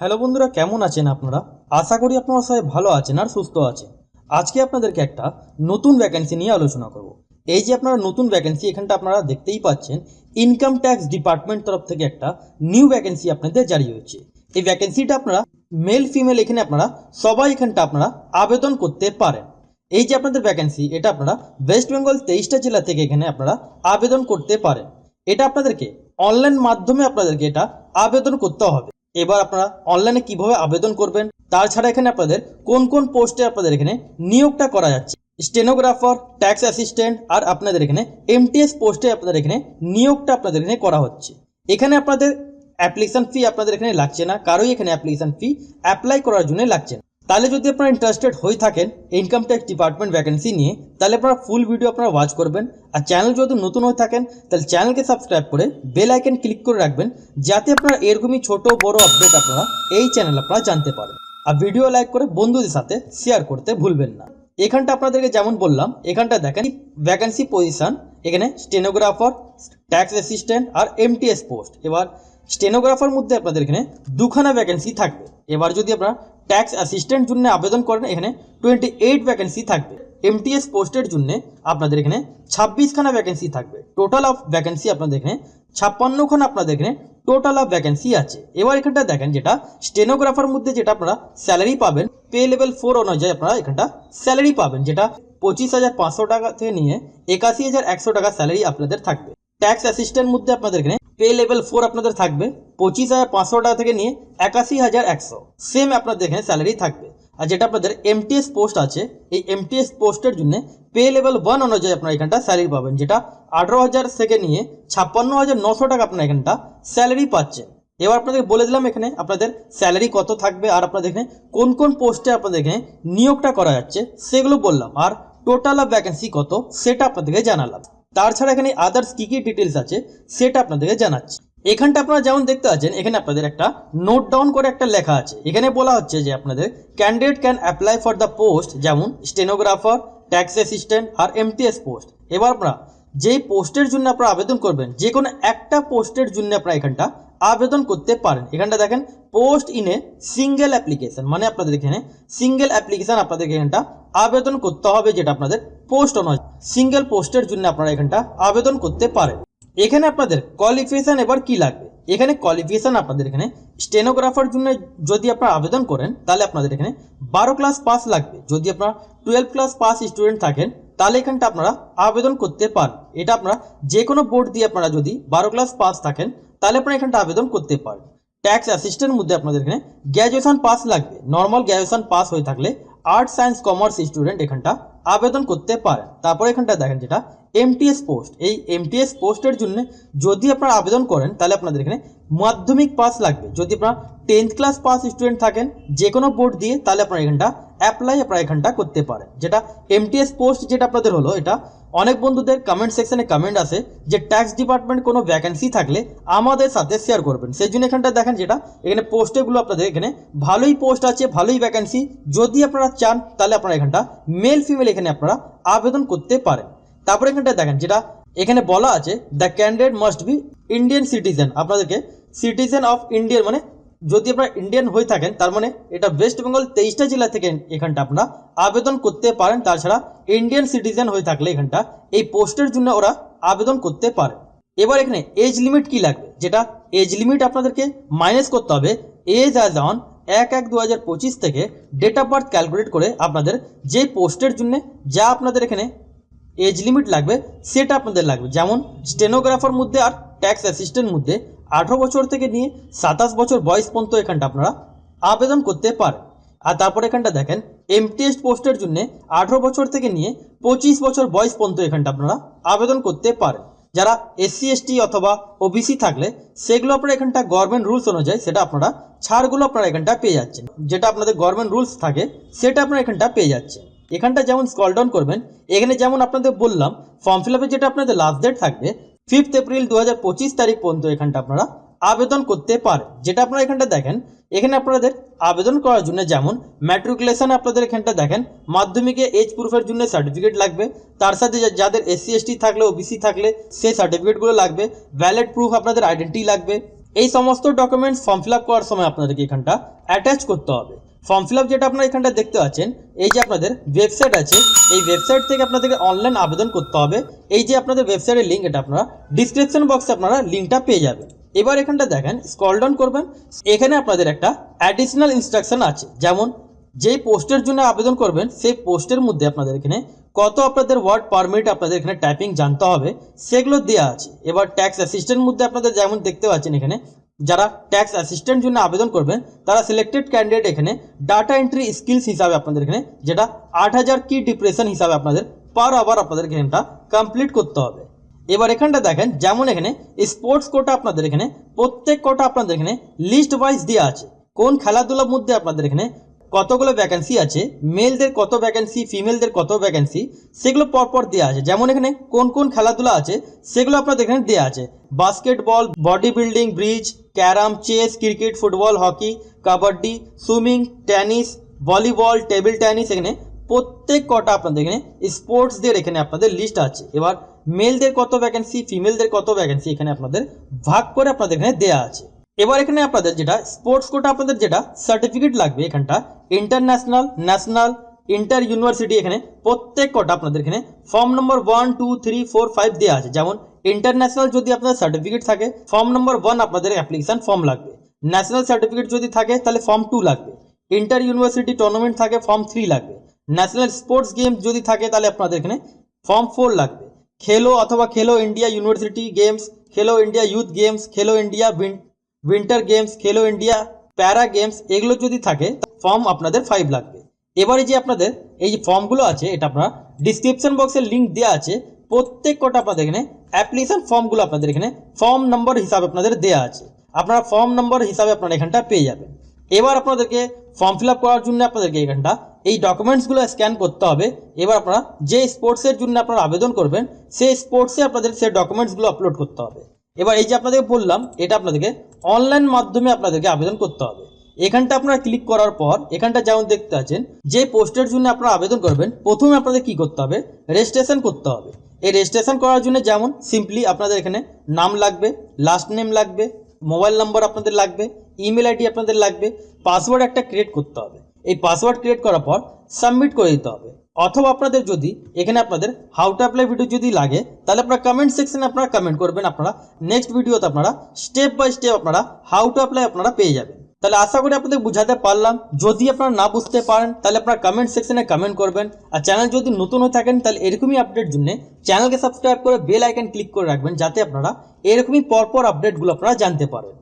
Hello বন্ধুরা, কেমন আছেন আপনারা? আশা করি আপনারা সবাই ভালো আছেন আর সুস্থ আছেন। আজকে আপনাদেরকে একটা নতুন ভ্যাকেন্সি নিয়ে আলোচনা করব। এই যে আপনারা নতুন ভ্যাকেন্সি এখানটা আপনারা দেখতেই পাচ্ছেন ইনকাম ট্যাক্স ডিপার্টমেন্ট তরফ থেকে একটা নিউ ভ্যাকেন্সি আপনাদের জারি হয়েছে। এই ভ্যাকেন্সিটা আপনারা মেল ফিমেল এখানে আপনারা সবাই এখানটা আপনারা আবেদন করতে পারেন। এই যে আপনাদের ভ্যাকেন্সি এটা আপনারা ওয়েস্ট বেঙ্গল তেইশটা জেলা থেকে এখানে আপনারা আবেদন করতে পারেন। এটা আপনাদেরকে অনলাইন মাধ্যমে আপনাদেরকে এটা আবেদন করতে হবে। এবার আপনারা অনলাইনে কীভাবে আবেদন করবেন তাছাড়া এখানে আপনাদের কোন কোন পোস্টে আপনাদের এখানে নিয়োগটা করা যাচ্ছে স্টেনোগ্রাফার ট্যাক্স অ্যাসিস্ট্যান্ট আর আপনাদের এখানে এমটিএস পোস্টে আপনাদের এখানে নিয়োগটা আপনাদের এখানে করা হচ্ছে। এখানে আপনাদের অ্যাপ্লিকেশান ফি আপনাদের এখানে লাগছে না, কারোই এখানে অ্যাপ্লিকেশান ফি অ্যাপ্লাই করার জন্য লাগছে না। তাহলে যদি আপনারা ইন্টারেস্টেড হয়ে থাকেন ইনকাম ট্যাক্স ডিপার্টমেন্ট ভ্যাকেন্সি নিয়ে, তাহলে আপনারা ফুল ভিডিও আপনারা ওয়াচ করবেন। আর চ্যানেল যদি নতুন হয়ে থাকেন, তাহলে চ্যানেলকে সাবস্ক্রাইব করে বেল আইকন ক্লিক করে রাখবেন, যাতে আপনারা এরকমই ছোট, বড় আপডেট আপনারা এই চ্যানেল আপনারা জানতে পারেন। আর ভিডিও লাইক করে বন্ধুদের সাথে শেয়ার করতে ভুলবেন না। এখানটা আপনাদেরকে যেমন বললাম, এখানটা দেখেন ভ্যাকেন্সি পজিশন এখানে স্টেনোগ্রাফার ট্যাক্স অ্যাসিস্ট্যান্ট আর এমটিএস পোস্ট এবার স্টেনোগ্রাফার মধ্যে আপনাদের এখানে দুখানা ভ্যাকেন্সি থাকবে। এবার যদি আপনারা ট্যাক্স অ্যাসিস্ট্যান্ট জন্য আবেদন করেন, এখানে টোয়েন্টি এইট ভ্যাকেন্সি থাকবে এমটিএস পোস্টের জন্য আপনাদের এখানে ছাব্বিশখানা ভ্যাকেন্সি থাকবে। টোটাল অফ ভ্যাকেন্সি আপনাদের এখানে ছাপ্পান্নখানা আপনাদের এখানে টোটাল অফ ভ্যাকেন্সি আছে। এবার এখানটা দেখেন যেটা স্টেনোগ্রাফার মধ্যে যেটা আপনারা স্যালারি পাবেন পে লেভেল ফোর অনুযায়ী আপনারা এখানটা স্যালারি পাবেন, যেটা পঁচিশ হাজার পাঁচশো টাকা থেকে নিয়ে একাশি হাজার একশো টাকা স্যালারি আপনাদের থাকবে। ট্যাক্স অ্যাসিস্ট্যান্ট মধ্যে আপনাদের এখানে পে লেভেল ফোর আপনাদের থাকবে। পঁচিশ হাজার পাঁচশো টাকা থেকে নিয়ে একাশি হাজার একশো। সেম আপনাদের এখানে স্যালারি থাকবে। আর যেটা আপনাদের এমটিএস পোস্ট আছে, এই এমটিএস পোস্টের জন্য পে লেভেল ওয়ান অনুযায়ী আপনারা এখানটা স্যালারি পাবেন, যেটা আঠারো হাজার থেকে নিয়ে ছাপ্পান্ন হাজার নশো টাকা আপনারা এখানটা স্যালারি পাচ্ছেন। এবার আপনাদের বলে দিলাম এখানে আপনাদের স্যালারি কত থাকবে, আর আপনাদের এখানে কোন কোন পোস্টে আপনাদের এখানে নিয়োগটা করা যাচ্ছে, সেগুলো বললাম। আর টোটাল ভ্যাকেন্সি কত, সেটা আপনাদেরকে জানালাম। তাছাড়া এখানে আদার্স কী কী ডিটেলস আছে, সেটা আপনাদেরকে জানাচ্ছি। এখানটা আপনারা যেমন দেখতে পাচ্ছেন, এখানে আপনাদের একটা নোট ডাউন করে একটা লেখা আছে। এখানে বলা হচ্ছে যে আপনাদের candidate can apply for the post যেমন স্টেনোগ্রাফার ট্যাক্স অ্যাসিস্ট্যান্ট আর এমটিএস পোস্ট এবার আপনারা যেই পোস্টের জন্য আপনারা আবেদন করবেন, যে কোনো একটা পোস্টের জন্য আপনারা এখানটা আবেদন করতে পারেন। এখানটা দেখেন post in a single application মানে আপনাদের এখানে সিঙ্গেল অ্যাপ্লিকেশন আপনাদের এখানটা আবেদন করতে হবে, যেটা আপনাদের পোস্ট নয় সিঙ্গেল পোস্টের জন্য আপনারা এখানটা আবেদন করতে পারেন। এখানে আপনাদের কোয়ালিফিকেশান এবার কি লাগবে? এখানে কোয়ালিফিকেশান আপনাদের এখানে স্টেনোগ্রাফার জন্য যদি আপনারা আবেদন করেন, তাহলে আপনাদের এখানে বারো ক্লাস পাস লাগবে। যদি আপনারা টুয়েলভ ক্লাস পাস স্টুডেন্ট থাকেন, তাহলে এখানটা আপনারা আবেদন করতে পারেন। এটা আপনারা যে কোনো বোর্ড দিয়ে আপনারা যদি বারো ক্লাস পাস থাকেন, তাহলে আপনারা এখানটা আবেদন করতে পারেন। ট্যাক্স অ্যাসিস্ট্যান্ট মধ্যে আপনাদের এখানে গ্র্যাজুয়েশন পাস লাগবে। নর্মাল গ্র্যাজুয়েশন পাস হয়ে থাকলে আর্টস সায়েন্স কমার্স স্টুডেন্ট এখানটা আবেদন করতে পারেন। তারপরে এখানটা দেখেন যেটা এমটিএস পোস্ট এই এমটিএস পোস্টের জন্য যদি আপনারা আবেদন করেন, তাহলে আপনাদের এখানে মাধ্যমিক পাস লাগবে। যদি আপনারা টেন্থ ক্লাস পাস স্টুডেন্ট থাকেন যে কোনো বোর্ড দিয়ে, তাহলে আপনারা এখানটা অ্যাপ্লাই আপনারা এখানটা করতে পারেন যেটা এমটিএস পোস্ট যেটা আপনাদের হলো, এটা অনেক বন্ধুদের কমেন্ট সেকশনে কমেন্ট আসে যে ট্যাক্স ডিপার্টমেন্ট কোনো ভ্যাকেন্সি থাকলে আমাদের সাথে শেয়ার করবেন। সেই জন্য এখানটা দেখেন যেটা, এখানে পোস্টেগুলো আপনাদের এখানে ভালোই পোস্ট আছে, ভালোই ভ্যাকেন্সি যদি আপনারা চান, তাহলে আপনারা এখানটা মেল ফিমেল এখানে আপনারা আবেদন করতে পারেন। তারপরে এখানটা দেখেন যেটা, এখানে বলা আছে the candidate must be Indian citizen আপনাদেরকে সিটিজেন অফ ইন্ডিয়ান মানে যদি আপনারা ইন্ডিয়ান হয়ে থাকেন, তার মানে এটা ওয়েস্ট বেঙ্গল তেইশটা জেলা থেকে এখানটা আপনারা আবেদন করতে পারেন। তাছাড়া ইন্ডিয়ান সিটিজেন হয়ে থাকলে এখানটা এই পোস্টের জন্য ওরা আবেদন করতে পারে। এবার এখানে এজ লিমিট কি লাগবে? যেটা এজ লিমিট আপনাদেরকে মাইনাস করতে হবে। এজ অ্যাজ অন এক এক দু থেকে ডেট অফ বার্থ ক্যালকুলেট করে আপনাদের যে পোস্টের জন্য যা আপনাদের এখানে এজ লিমিট লাগবে, সেটা আপনাদের লাগবে। যেমন স্টেনোগ্রাফার মধ্যে আর ট্যাক্স অ্যাসিস্ট্যান্ট মধ্যে আঠারো বছর থেকে নিয়ে সাতাশ বছর বয়স পর্যন্ত এখানটা আপনারা আবেদন করতে পারেন। আর তারপর এখানটা দেখেন এমটিএস পোস্টের জন্য আঠারো বছর থেকে নিয়ে পঁচিশ বছর বয়স পর্যন্ত এখানটা আপনারা আবেদন করতে পারেন। যারা এসসি এসটি অথবা ওবিসি থাকলে, সেগুলো আপনারা এখানটা গভর্নমেন্ট রুলস অনুযায়ী সেটা আপনারা ছাড়গুলো আপনারা এখানটা পেয়ে যাচ্ছেন। যেটা আপনাদের গভর্নমেন্ট রুলস থাকে, সেটা আপনারা এখানটা পেয়ে যাচ্ছেন। এখানটা যেমন স্কল ডাউন করবেন, এখানে যেমন আপনাদের বললাম ফর্ম ফিল আপের যেটা আপনাদের লাস্ট ডেট থাকবে ফিফথ এপ্রিল দু হাজার পঁচিশ তারিখ পর্যন্ত এখানটা আপনারা আবেদন করতে পারেন। যেটা আপনারা এখানটা দেখেন, এখানে আপনাদের আবেদন করার জন্য যেমন ম্যাট্রিকুলেশন আপনাদের এখানটা দেখেন, মাধ্যমিকে এজ প্রুফের জন্য সার্টিফিকেট লাগবে, তার সাথে যাদের এসসি এসটি থাকলে ওবিসি থাকলে সেই সার্টিফিকেটগুলো লাগবে ভ্যালিড প্রুফ আপনাদের আইডেন্টি লাগবে। এই সমস্ত ডকুমেন্টস ফর্ম ফিল করার সময় আপনাদেরকে এখানটা অ্যাটাচ করতে হবে। ফর্ম ফিল আপ যেটা আপনারা এখানটা দেখতে পাচ্ছেন, এই যে আপনাদের ওয়েবসাইট আছে, এই ওয়েবসাইট থেকে আপনাদেরকে অনলাইন আবেদন করতে হবে। এই যে আপনাদের ওয়েবসাইটের লিঙ্ক এটা আপনারা ডিসক্রিপশন বক্সে আপনারা লিঙ্কটা পেয়ে যাবেন। এবার এখানটা দেখেন স্ক্রল ডাউন করবেন, এখানে আপনাদের একটা অ্যাডিশনাল ইনস্ট্রাকশন আছে। যেমন, যেই পোস্টের জন্য আবেদন করবেন, সেই পোস্টের মধ্যে আপনাদের এখানে কত আপনাদের ওয়ার্ড পার মিনিট আপনাদের এখানে টাইপিং জানতে হবে, সেগুলো দেওয়া আছে। এবার ট্যাক্স অ্যাসিস্ট্যান্ট মধ্যে আপনাদের যেমন দেখতে পাচ্ছেন এখানে যারা ট্যাক্স অ্যাসিস্ট্যান্ট জন্য আবেদন করবেন, তারা সিলেক্টেড ক্যান্ডিডেট এখানে ডাটা এন্ট্রি স্কিলস হিসাবে আপনাদের এখানে, যেটা আট হাজার কি ডিপ্রেশন হিসাবে আপনাদের পার আওয়ার আপনাদের এখানটা কমপ্লিট করতে হবে। এবার এখানটা দেখেন, যেমন এখানে স্পোর্টস কোটা আপনাদের এখানে, প্রত্যেক কোটা আপনাদের এখানে লিস্ট ওয়াইজ দেওয়া আছে। কোন খেলাধুলার মধ্যে আপনাদের এখানে কতগুলো ভ্যাকেন্সি আছে? মেলদের কত ভ্যাকেন্সি ফিমেলদের কত ভ্যাকেন্সি সেগুলো পরপর দেওয়া আছে। যেমন এখানে কোন কোন খেলাধুলা আছে, সেগুলো আপনাদের এখানে দেওয়া আছে। Basketball body building bridge carrom chess cricket football hockey kabaddi swimming tennis volleyball table tennis এখানে প্রত্যেক কটা আপনাদের এখানে স্পোর্টসদের এখানে আপনাদের লিস্ট আছে। এবার মেলদের কত ভ্যাকেন্সি ফিমেলদের কত ভ্যাকেন্সি এখানে আপনাদের ভাগ করে আপনাদের এখানে দেওয়া আছে। এবার এখানে আপনাদের যেটা স্পোর্টস কোটা আপনাদের যেটা সার্টিফিকেট লাগবে এখানটা। ইন্টারন্যাশনাল ন্যাশনাল ইন্টার ইউনিভার্সিটি এখানে প্রত্যেক কটা আপনাদের এখানে form number one two three four five দেওয়া আছে। যেমন ইন্টারন্যাশনাল যদি আপনাদের সার্টিফিকেট থাকে ফর্ম নম্বর ওয়ান আপনাদের অ্যাপ্লিকেশন ফর্ম লাগবে। ন্যাশনাল সার্টিফিকেট যদি থাকে, তাহলে ফর্ম টু লাগবে। ইন্টার ইউনিভার্সিটি টুর্নামেন্ট থাকে ফর্ম থ্রি লাগবে। ন্যাশনাল স্পোর্টস গেম যদি থাকে, তাহলে আপনাদের এখানে ফর্ম ফোর লাগবে। খেলো অথবা Khelo India university games Khelo India youth games Khelo India winter games Khelo India para games এগুলো যদি থাকে ফর্ম আপনাদের ফাইভ লাগবে। এবারে যে আপনাদের এই যে ফর্মগুলো আছে, এটা আপনারা ডিসক্রিপশন বক্সের লিঙ্ক দেওয়া আছে, প্রত্যেক কটা আপনাদের এখানে অ্যাপ্লিকেশন ফর্মগুলো আপনাদের এখানে ফর্ম নম্বর হিসাবে আপনাদের দেওয়া আছে। আপনারা ফর্ম নম্বর হিসাবে আপনারা এখানটা পেয়ে যাবেন। এবার আপনাদেরকে ফর্ম ফিল করার জন্য আপনাদেরকে এখানটা এই ডকুমেন্টসগুলো স্ক্যান করতে হবে। এবার আপনারা যে স্পোর্টসের জন্য আপনারা আবেদন করবেন, সেই স্পোর্টসে আপনাদের সেই ডকুমেন্টসগুলো আপলোড করতে হবে। এবার এই যে আপনাদেরকে বললাম, এটা আপনাদেরকে অনলাইন মাধ্যমে আপনাদেরকে আবেদন করতে হবে। এখানটা আপনারা ক্লিক করার পর, এখানটা যেমন দেখতে আছেন যে পোস্টের জন্য আপনারা আবেদন করবেন, প্রথমে আপনাদের কি করতে হবে? রেজিস্ট্রেশন করতে হবে। এই রেজিস্ট্রেশন করার জন্য যেমন সিম্পলি আপনাদের এখানে নাম লাগবে লাস্ট নেম লাগবে মোবাইল নম্বর আপনাদের লাগবে ইমেল আইডি আপনাদের লাগবে পাসওয়ার্ড একটা ক্রিয়েট করতে হবে। এই পাসওয়ার্ড ক্রিয়েট করার পর সাবমিট করে দিতে হবে। অথবা আপনাদের যদি এখানে আপনাদের হাউ টু অ্যাপ্লাই ভিডিও যদি লাগে, তাহলে আপনারা কমেন্ট সেকশনে আপনারা কমেন্ট করবেন, আপনারা নেক্সট ভিডিওতে আপনারা স্টেপ বাই স্টেপ আপনারা হাউ টু অ্যাপ্লাই আপনারা পেয়ে যাবেন। তাহলে আশা করি আপনাদের বুঝাতে পারলাম। যদি আপনারা না বুঝতে পারেন, তাহলে আপনারা কমেন্ট সেকশনে কমেন্ট করবেন। আর চ্যানেল যদি নতুন হয়ে থাকেন, তাহলে এরকমই আপডেট জন্য চ্যানেলকে সাবস্ক্রাইব করে বেল আইকন ক্লিক করে রাখবেন, যাতে আপনারা এরকমই পরপর আপডেটগুলো আপনারা জানতে পারেন।